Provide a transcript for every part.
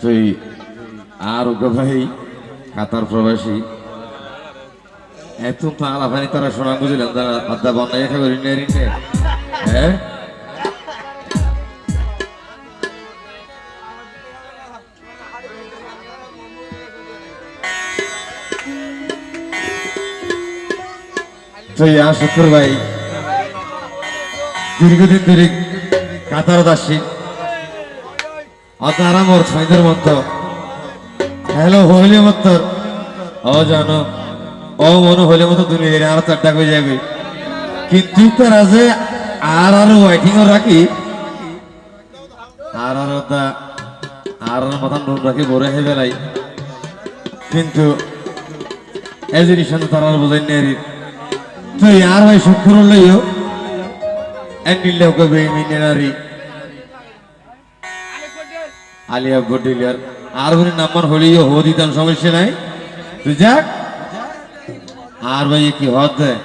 তুই আর ভাই কাতার প্রবাসী। এত তো আলাপানি তারা শোনা বুঝলেন, তারা আড্ডা বন্যায় খাবে ঋণে ঋণে হ্যাঁ? আর শুক্র ভাই, দীর্ঘদিন ধরে কাতার দাসী। হ্যালো জানো, ও মতো আর চারটা হয়ে যাবে। কিন্তু তারা যে আর আর ওয়াইটিং রাখি। আর আর ওটা, আর আর মাথা নুন রাখি, বড় হয়ে বেলাই কিন্তু তারা বোঝাই নেই তুই আর ভাই আলিয়া বডিলিয়ার আর বলে নাম্বার হলিও হো দিতাম সমস্যা নাই। তুই যাক, আর ভাই কি হত দেয়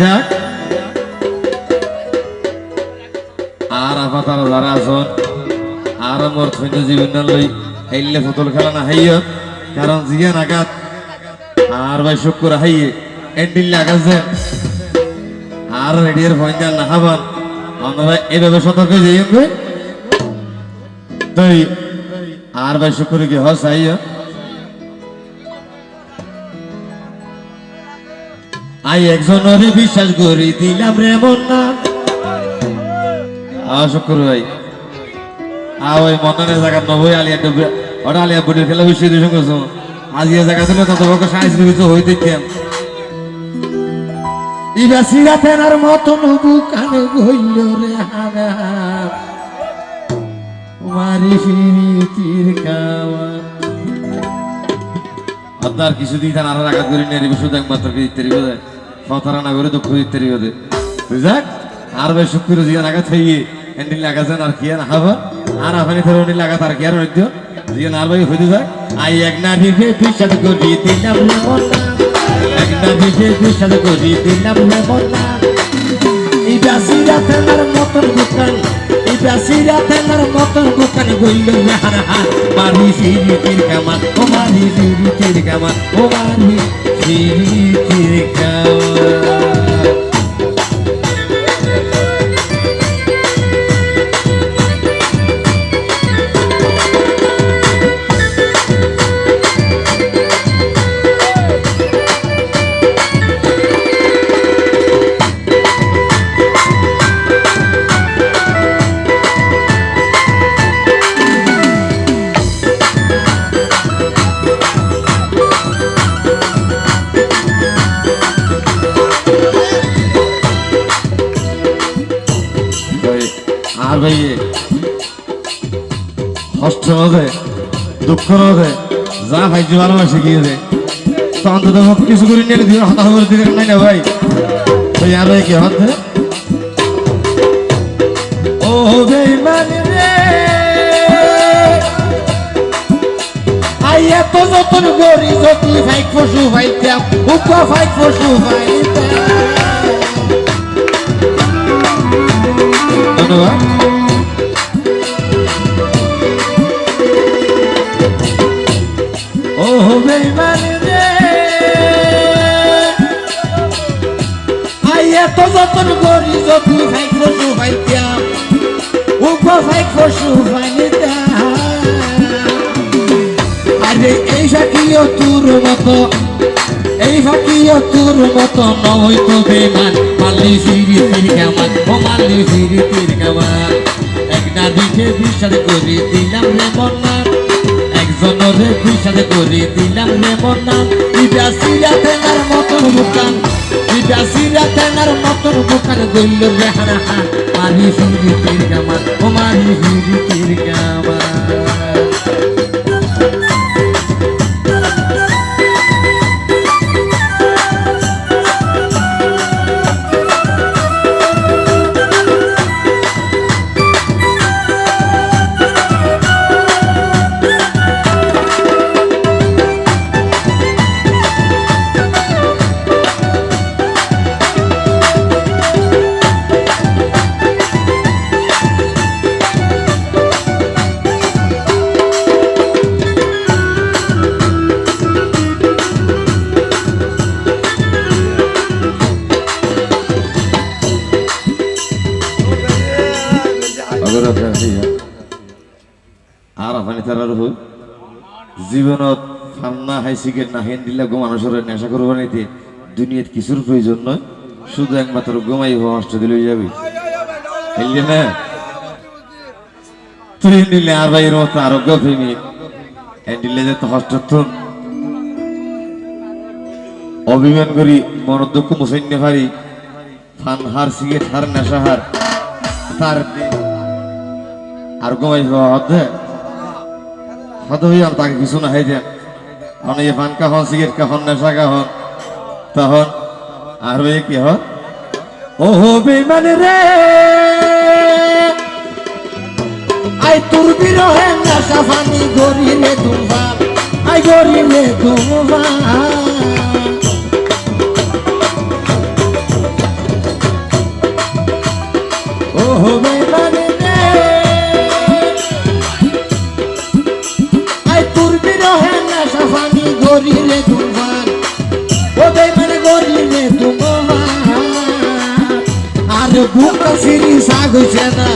যাক, আর আপাতার যারা আছেন আর মোর থৈন্য জীবন লই হাইলে ফুটবল খেলা না হাইয় কারণ জিয়া নাগাত আর ভাই, শুক্র হাইয়ে এন্ডিল লাগাছে আর রেডিয়ার ফয়নাল না হাবান আমরা এভাবে সতর্ক যাই ভাই তাই আর ভাই, শুক্র, কি হস আই, একজনের বিশ্বাস করি দিলাম রে মন না। আ, শুক্র, ভাই। আ, ওই মন্ডনের জায়গা নবই আলিয়া ডুবে ওটা আলিয়া বুড়ির খেলা বেশি দিন গেছো আজ এই জায়গা ছিল তত বড় সাইজ কিছু হইতে কেম ইবা সিরাতেনার মতন বুকানে গইল রে হানা মারি ফিরিতির কাওয়া আপনার কিছুদিন তার আরও আঘাত করে নিয়ে শুধু একমাত্র কি দিতে রিবে ফতারা না করে দুঃখ দিতে রিবে বুঝাক আর ভাই শুক্র জিয়া আঘাত হইয়ে হ্যান্ডিল লাগাছেন আর কি আর হাবা। আর আপনি ধরে উনি লাগাত আর কি আর হইতো জিয়া আর হইতে যাক। আই এক না দিবে বিশ্বাস করি দিলাম এক না দিবে বিশ্বাস করি দিলাম এই তেনার মতন দোকান এই বাসিরা তেনার মতন দোকান গইল হারা হার মারি সিরি তীর কামান, ও মারি সিরি তীর কামান, ও মারি সিরি তীর কামান। হবে দুঃখ হবে যা ভাই যে ভালোবাসে গিয়েছে তো অন্তত কিছু করে নিয়ে দিয়ে হতাশ করে দিকে নাই না ভাই। আর ভাই কি হতে ও ধন্যবাদ। যতন করি যদি ফাইক পশু ফাইতাম উপা ফাইক পশু ফাইতাম আরে, এই সাকিও তোর মতো, এই ফাঁকিও তোর মতো নয় তো বেমান। মাল্লি সিরি তীর কামান, ও মাল্লি সিরি তীর কামান। একটা দিকে বিশ্বাস করি দিলাম রে মন্নান। একজনরে বিশ্বাস করে দিলাম রে মন্নান ইটা সিরা তেনার মতন দোকান ইটা সিরা তেনার মতন দোকান গইল রে হারা হান মারি হিন্দি তীর গামা, ও মারি হিন্দি তীর কামান জীবনত ফান্না হাই সিগারেট না হেন দিলে মানুষের নেশা করব নিতে দুনিয়াত কিছুর প্রয়োজন নয়, শুধু একমাত্র গোমাই হওয়া অষ্ট দিলে যাবি। বুঝলি না? তুই নিলে আর ভাইয়ের মতো আরোগ্য প্রেমিক হ্যান্ডিলে যে তো অভিমান করি মন দুঃখ মুসৈন্য হারি ফান হার, সিগারেট হার, নেশা হার, তার আর গোমাই হওয়া হতে হতে হই আর তাকে কিছু না হয়ে যায় এখন এই পান কাহন সিগারেট কাহন নেশা কাহন তখন আর ওই কি হন? ও বেমান রে! আই তোর বিরহে নেশা ফানি গরিলে তুমবার আই গরিলে তুমবার বুক সিরি সাগুছে না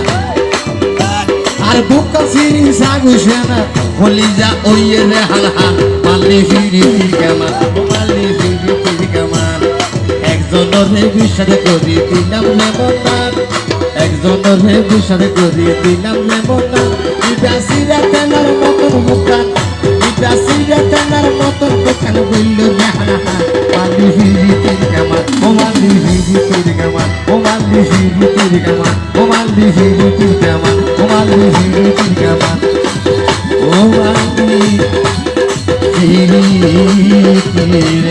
আর বুক সিরি সাগুছে না হলি যা ওইয়ে রে হাল হাল মাল্লি ফিরি কেমন মাল্লি ফিরি ফির কেমন একজনের বিশ্বাস করি দিলাম লেমনার একজনের বিশ্বাস করি দিলাম লেমনার ইদাসিরা তেনার মতন মুখান ইদাসিরা তেনার মতন দোকান বলল রে হাল হাল মাল্লি ফিরি কেমন ও মাল্লি ফিরি ফির ও ফির কেমন ও মাল্লি ফিরি ফির কেমন ও মাল্লি ফিরি ফির কেমন ও মাল্লি ফিরি ফির কেমন